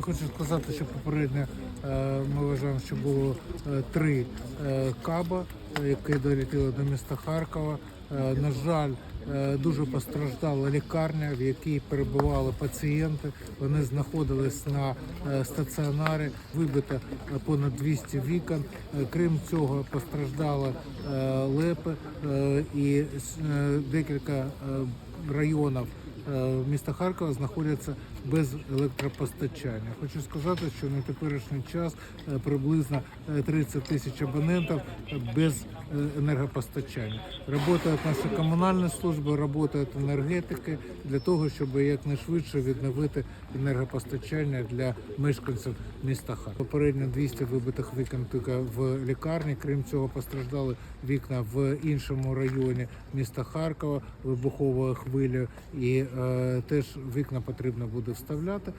Хочу сказати, що попередньо е, ми вважаємо, що було е, три е, каба, які долетіли до міста Харкова. На жаль, дуже постраждала лікарня, в якій перебували пацієнти. Вони знаходились на стаціонарі, вибито понад 200 вікон. Крім цього, постраждали е, лепи і декілька районів міста Харкова знаходяться без електропостачання. Хочу сказати, що на теперішній час е, приблизно е, 30 тисяч абонентів без е, енергопостачання. Работають наші комунальні служби, працюють енергетики для того, щоб якнайшвидше відновити енергопостачання для мешканців міста Харкова. Попередньо 200 вибитих вікон тільки в лікарні. Крім цього, постраждали вікна в іншому районі міста Харкова вибуховою хвилею, і е, теж вікна потрібно буде вставляти.